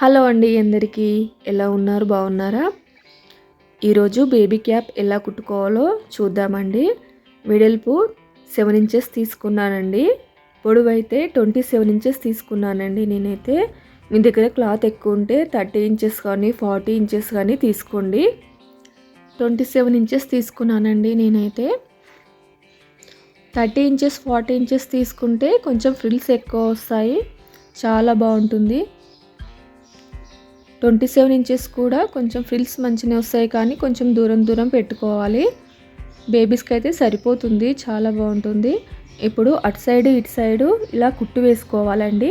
Hello అండి అందరికీ. ఎలా ఉన్నారు? బాగున్నారా? ఈరోజు బేబీ క్యాప్ ఎలా కుట్టుకోవాలో చూద్దామండి. వెడల్పు సెవెన్ ఇంచెస్ తీసుకున్నానండి. పొడవు అయితే ట్వంటీ సెవెన్ ఇంచెస్ తీసుకున్నానండి నేనైతే. మీ దగ్గర క్లాత్ ఎక్కువ ఉంటే థర్టీ ఇంచెస్ కానీ ఫార్టీ ఇంచెస్ కానీ తీసుకోండి. ట్వంటీ సెవెన్ ఇంచెస్ తీసుకున్నానండి నేనైతే. థర్టీ ఇంచెస్ ఫార్టీ ఇంచెస్ తీసుకుంటే కొంచెం ఫ్రిల్స్ ఎక్కువ వస్తాయి. చాలా బాగుంటుంది. ట్వంటీ సెవెన్ ఇంచెస్ కూడా కొంచెం ఫ్రిల్స్ మంచిగా వస్తాయి కానీ కొంచెం దూరం దూరం పెట్టుకోవాలి. బేబీస్కి అయితే సరిపోతుంది చాలా బాగుంటుంది. ఇప్పుడు అటు సైడ్ ఇటు సైడు ఇలా కుట్టు వేసుకోవాలండి.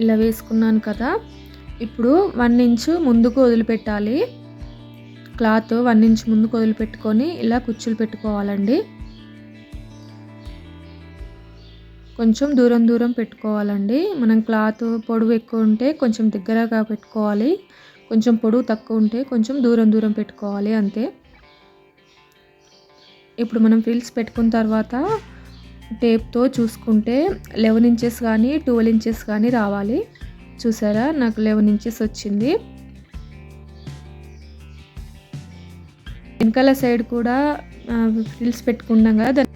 ఇలా వేసుకున్నాను కదా. ఇప్పుడు వన్ ఇంచు ముందుకు వదిలిపెట్టాలి. క్లాత్ వన్ ఇంచ్ ముందుకు వదిలిపెట్టుకొని ఇలా కుచ్చులు పెట్టుకోవాలండి. కొంచెం దూరం దూరం పెట్టుకోవాలండి. మనం క్లాత్ పొడవు ఎక్కువ ఉంటే కొంచెం దగ్గరగా పెట్టుకోవాలి. కొంచెం పొడవు తక్కువ ఉంటే కొంచెం దూరం దూరం పెట్టుకోవాలి అంతే. ఇప్పుడు మనం ఫిల్స్ పెట్టుకున్న తర్వాత టేప్తో చూసుకుంటే లెవెన్ ఇంచెస్ కానీ ట్వెల్వ్ ఇంచెస్ కానీ రావాలి. చూసారా? నాకు లెవెన్ ఇంచెస్ వచ్చింది వెనకాల సైడ్ కూడా ఫ్రిల్స్ పెట్టుకున్నాం కదా దాన్ని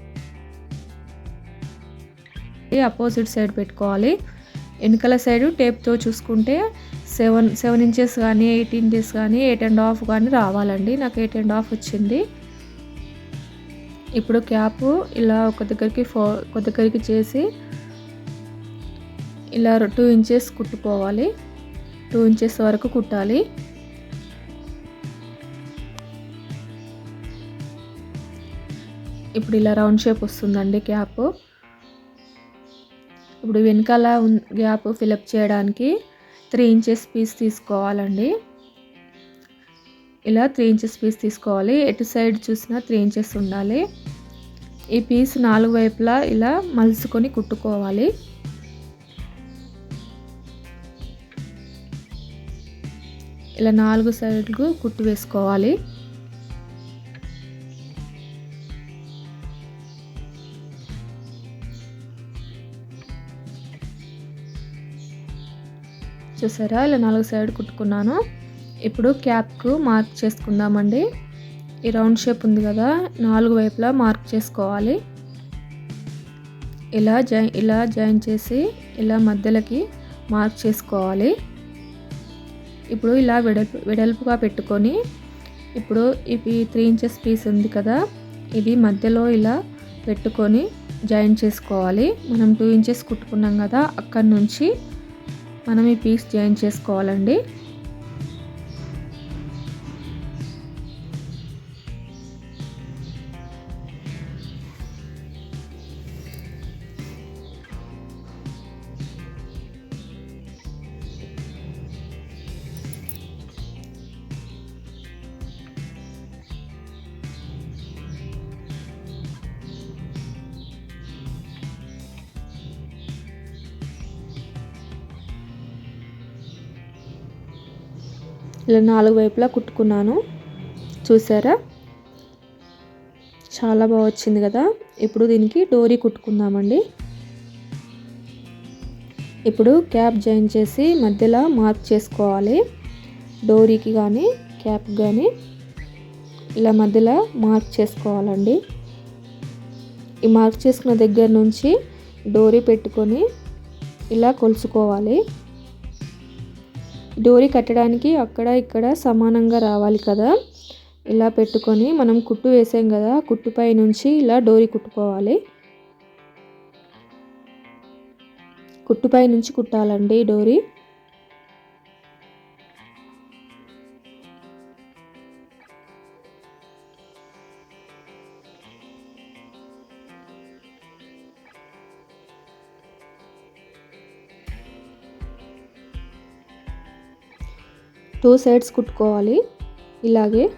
అపోజిట్ సైడ్ పెట్టుకోవాలి. వెనకాల సైడ్ టేప్తో చూసుకుంటే సెవెన్ సెవెన్ ఇంచెస్ కానీ ఎయిట్ ఇంచెస్ కానీ ఎయిట్ అండ్ హాఫ్ కానీ రావాలండి. నాకు ఎయిట్ అండ్ హాఫ్ వచ్చింది. ఇప్పుడు క్యాప్ ఇలా ఒక దగ్గరికి ఫో ఒక దగ్గరికి చేసి ఇలా టూ ఇంచెస్ కుట్టుకోవాలి. టూ ఇంచెస్ వరకు కుట్టాలి. ఇప్పుడు ఇలా రౌండ్ షేప్ వస్తుందండి క్యాప్. ఇప్పుడు వెనకాల గ్యాప్ ఫిలప్ చేయడానికి త్రీ ఇంచెస్ పీస్ తీసుకోవాలండి. ఇలా త్రీ ఇంచెస్ పీస్ తీసుకోవాలి. ఎటు సైడ్ చూసినా త్రీ ఇంచెస్ ఉండాలి. ఈ పీస్ నాలుగు వైపులా ఇలా మలుసుకొని కుట్టుకోవాలి. ఇలా నాలుగు సైడ్లు కుట్టు వేసుకోవాలి. చూసారా? ఇలా నాలుగు సైడ్ కుట్టుకున్నాను. ఇప్పుడు క్యాప్కు మార్క్ చేసుకుందామండి. ఈ రౌండ్ షేప్ ఉంది కదా నాలుగు వైపులా మార్క్ చేసుకోవాలి. ఇలా జాయిన్ ఇలా జాయిన్ చేసి ఇలా మధ్యలోకి మార్క్ చేసుకోవాలి. ఇప్పుడు ఇలా వెడల్పు వెడల్పుగా పెట్టుకొని ఇప్పుడు ఇవి త్రీ ఇంచెస్ పీస్ ఉంది కదా ఇది మధ్యలో ఇలా పెట్టుకొని జాయిన్ చేసుకోవాలి. మనం టూ ఇంచెస్ కుట్టుకున్నాం కదా అక్కడి నుంచి మనం ఈ పీస్ జాయిన్ చేసుకోవాలండి. ఇలా నాలుగు వైపులా కుట్టుకున్నాను. చూసారా? చాలా బాగా వచ్చింది కదా? ఇప్పుడు దీనికి డోరీ కుట్టుకుందామండి. ఇప్పుడు క్యాప్ జాయిన్ చేసి మధ్యలో మార్క్ చేసుకోవాలి. డోరీకి కానీ క్యాప్ కానీ ఇలా మధ్యలో మార్క్ చేసుకోవాలండి. ఈ మార్క్ చేసుకున్న దగ్గర నుంచి డోరీ పెట్టుకొని ఇలా కొలుసుకోవాలి. డోరీ కట్టడానికి అక్కడ ఇక్కడ సమానంగా రావాలి కదా. ఇలా పెట్టుకొని మనం కుట్టు వేసాం కదా కుట్టుపై నుంచి ఇలా డోరీ కుట్టుకోవాలి. కుట్టుపై నుంచి కుట్టాలండి డోరీ. టూ సైడ్స్ కుట్టుకోవాలి. ఇలాగే.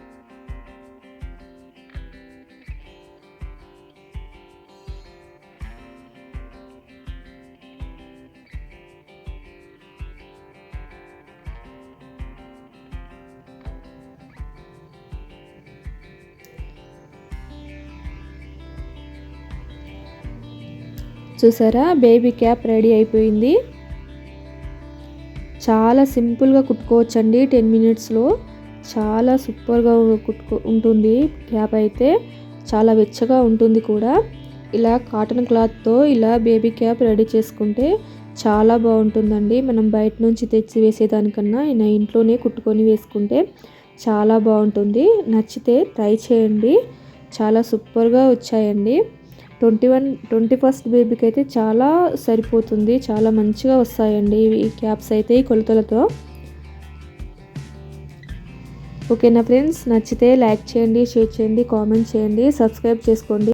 చూసారా? బేబీ క్యాప్ రెడీ అయిపోయింది. చాలా సింపుల్గా కుట్టుకోవచ్చండి. టెన్ మినిట్స్లో చాలా సూపర్గా కుట్టుకో ఉంటుంది. క్యాప్ అయితే చాలా వెచ్చగా ఉంటుంది కూడా. ఇలా కాటన్ క్లాత్తో ఇలా బేబీ క్యాప్ రెడీ చేసుకుంటే చాలా బాగుంటుందండి. మనం బయట నుంచి తెచ్చి వేసేదానికన్నా నా ఇంట్లోనే కుట్టుకొని వేసుకుంటే చాలా బాగుంటుంది. నచ్చితే ట్రై చేయండి. చాలా సూపర్గా వచ్చాయండి. ట్వంటీ వన్ ట్వంటీ ఫస్ట్ బేబీకి అయితే చాలా సరిపోతుంది. చాలా మంచిగా వస్తాయండి ఈ క్యాప్స్ అయితే ఈ కొలతలతో. ఓకేనా ఫ్రెండ్స్? నచ్చితే లైక్ చేయండి షేర్ చేయండి కామెంట్ చేయండి సబ్స్క్రైబ్ చేసుకోండి.